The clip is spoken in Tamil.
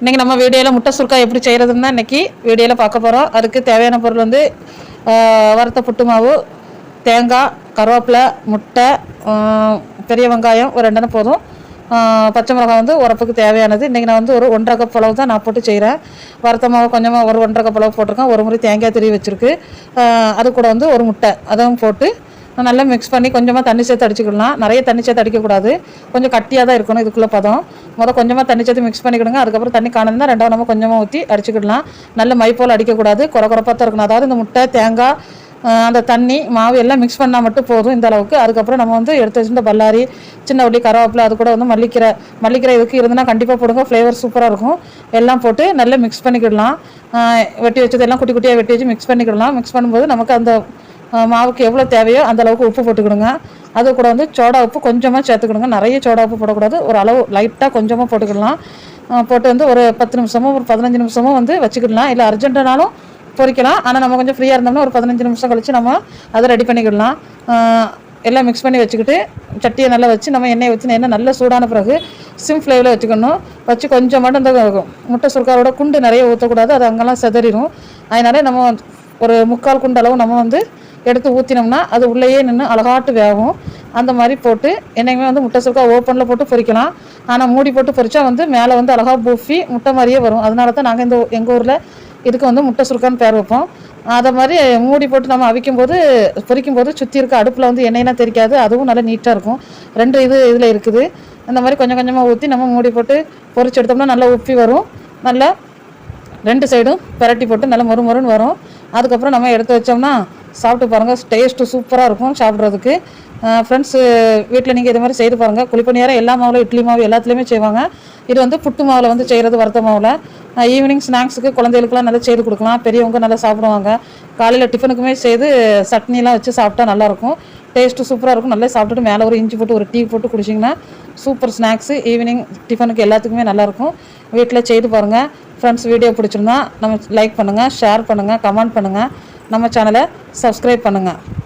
இன்றைக்கி நம்ம வீடியோவில் முட்டை சுருக்கா எப்படி செய்கிறதுன்னு தான் இன்றைக்கி வீடியோவில் பார்க்க போகிறோம் அதுக்கு தேவையான பொருள் வந்து வறுத்த புட்டு மாவு தேங்காய் கருவேப்பிலை முட்டை பெரிய வெங்காயம் ஒரு ரெண்டெண்ணம் போதும். பச்சை மிளகாய் வந்து உரப்புக்கு தேவையானது. இன்றைக்கி நான் வந்து ஒரு ஒன்றரை கப் அளவு தான் நான் போட்டு செய்கிறேன் வறுத்த மாவு கொஞ்சமாக ஒரு ஒன்றரை கப் அளவு போட்டிருக்கேன். ஒரு முறை தேங்காய் திரி வச்சுருக்கு. அது கூட வந்து ஒரு முட்டை. அதுவும் போட்டு நல்லா மிக்ஸ் பண்ணி கொஞ்சமாக தண்ணி சேர்த்து அடிச்சுக்கலாம் நிறைய தண்ணி சேர்த்து அடிக்கக்கூடாது. கொஞ்சம் கட்டியாக தான் இருக்கணும் இதுக்குள்ளே பதம். முதல் கொஞ்சமாக தண்ணி சேர்த்து மிக்ஸ் பண்ணிக்கிடுங்க. அதுக்கப்புறம் தண்ணி காணணும் ரெண்டாவது நம்ம கொஞ்சமாக ஊற்றி அடிச்சுக்கிடலாம். நல்ல மை போல் அடிக்கக்கூடாது. குறை குறைப்பாக தான் இருக்கணும். அதாவது இந்த முட்டை தேங்காய் அந்த தண்ணி மாவு எல்லாம் மிக்ஸ் பண்ணால் மட்டும் போதும் இந்த அளவுக்கு. அதுக்கப்புறம் நம்ம வந்து எடுத்து வச்சுருந்த பல்லாரி சின்ன வட்டி கருவேப்பிலை அது கூட வந்து மல்லிக்கீரை மல்லிக்கீரை இதுக்கு இருந்துன்னா கண்டிப்பாக போடுங்க. ஃப்ளேவர் சூப்பராக இருக்கும். எல்லாம் போட்டு நல்லா மிக்ஸ் பண்ணிக்கிடலாம். வெட்டி வச்சது எல்லாம் குட்டி குட்டியாக வெட்டி வச்சு மிக்ஸ் பண்ணிக்கிடலாம். மிக்ஸ் பண்ணும்போது நமக்கு அந்த மாவுக்கு எவ்வளோ தேவையோ அந்த அளவுக்கு உப்பு போட்டுக்கிடுங்க. அது கூட வந்து சோடா உப்பு கொஞ்சமாக சேர்த்துக்கிடுங்க. நிறைய சோடா உப்பு போடக்கூடாது. ஒரு அளவு லைட்டாக கொஞ்சமாக போட்டுக்கிடலாம். போட்டு வந்து ஒரு பத்து நிமிஷமோ ஒரு பதினஞ்சு நிமிஷமோ வந்து வச்சுக்கிடலாம். இல்லை அர்ஜென்ட்டுனாலும் பொரிக்கலாம் ஆனால் நம்ம கொஞ்சம் ஃப்ரீயாக இருந்தோம்னா ஒரு பதினஞ்சு நிமிஷம் கழிச்சு நம்ம அதை ரெடி பண்ணிக்கிடலாம். எல்லாம் மிக்ஸ் பண்ணி வச்சுக்கிட்டு சட்டியை நல்லா வச்சு நம்ம எண்ணெயை வச்சு எண்ணெய் நல்லா சூடான பிறகு சிம் ஃப்ளேவில் வச்சுக்கணும். வச்சு கொஞ்சம் மட்டும் இந்த முட்டை சுருக்காரோட குண்டு நிறைய ஊற்றக்கூடாது அது அங்கெல்லாம் செதறிடும் அதனால நம்ம ஒரு முக்கால் குண்டு அளவு நம்ம வந்து எடுத்து ஊற்றினோம்னா அது உள்ளேயே நின்று அழகாட்டு வேகும். அந்த மாதிரி போட்டு என்னைக்குமே வந்து முட்டை சுருக்கா ஓப்பனில் போட்டு பொரிக்கலாம். ஆனால் மூடி போட்டு பொரிச்சா வந்து மேலே வந்து அழகாக பூஃபி முட்டை மாதிரியே வரும். அதனால தான் நாங்கள் இந்த எங்கள் ஊரில் இதுக்கு வந்து முட்டை சுருக்கான்னு பேர் வைப்போம். அதை மாதிரி மூடி போட்டு நம்ம அவிக்கும் போது பொரிக்கும் போது சுற்றி இருக்க அடுப்பில் வந்து எண்ணெயெல்லாம் தெரிக்காது. அதுவும் நல்லா நீட்டாக இருக்கும். ரெண்டு இது இதில் இருக்குது. அந்த மாதிரி கொஞ்சம் கொஞ்சமாக ஊற்றி நம்ம மூடி போட்டு பொரிச்சு எடுத்தோம்னா நல்லா உப்பி வரும். நல்லா ரெண்டு சைடும் பெரட்டி போட்டு நல்லா மொறு மொறுன்னு வரும். அதுக்கப்புறம் நம்ம எடுத்து வச்சோம்னா சாப்பிட்டு பாருங்கள் டேஸ்ட்டு சூப்பராக இருக்கும் சாப்பிட்றதுக்கு. ஃப்ரெண்ட்ஸு வீட்டில் நீங்கள் இது மாதிரி செய்து பாருங்கள் குழிப்பணியாரம் எல்லா மாவில் இட்லி மாவு எல்லாத்துலேயுமே செய்வாங்க. இது வந்து புட்டு மாவில் வந்து செய்கிறது வறுத்த மாவில். ஈவினிங் ஸ்நாக்ஸுக்கு குழந்தைகளுக்குலாம் நல்லா செய்து கொடுக்கலாம். பெரியவங்க நல்லா சாப்பிடுவாங்க. காலையில் டிஃபனுக்குமே செய்து சட்னிலாம் வச்சு சாப்பிட்டா நல்லாயிருக்கும். டேஸ்ட்டு சூப்பராக இருக்கும். நல்லா சாப்பிட்டுட்டு மேலே ஒரு இஞ்சி போட்டு ஒரு டீ போட்டு குடிச்சிங்கன்னா சூப்பர் ஸ்நாக்ஸு ஈவினிங் டிஃபனுக்கு எல்லாத்துக்குமே நல்லாயிருக்கும். வீட்டில் செய்து பாருங்கள் ஃப்ரெண்ட்ஸ் வீடியோ பிடிச்சிருந்தா நம்ம லைக் பண்ணுங்கள் ஷேர் பண்ணுங்கள் கமெண்ட் பண்ணுங்கள் நம்ம சேனலை சப்ஸ்கிரைப் பண்ணுங்கள்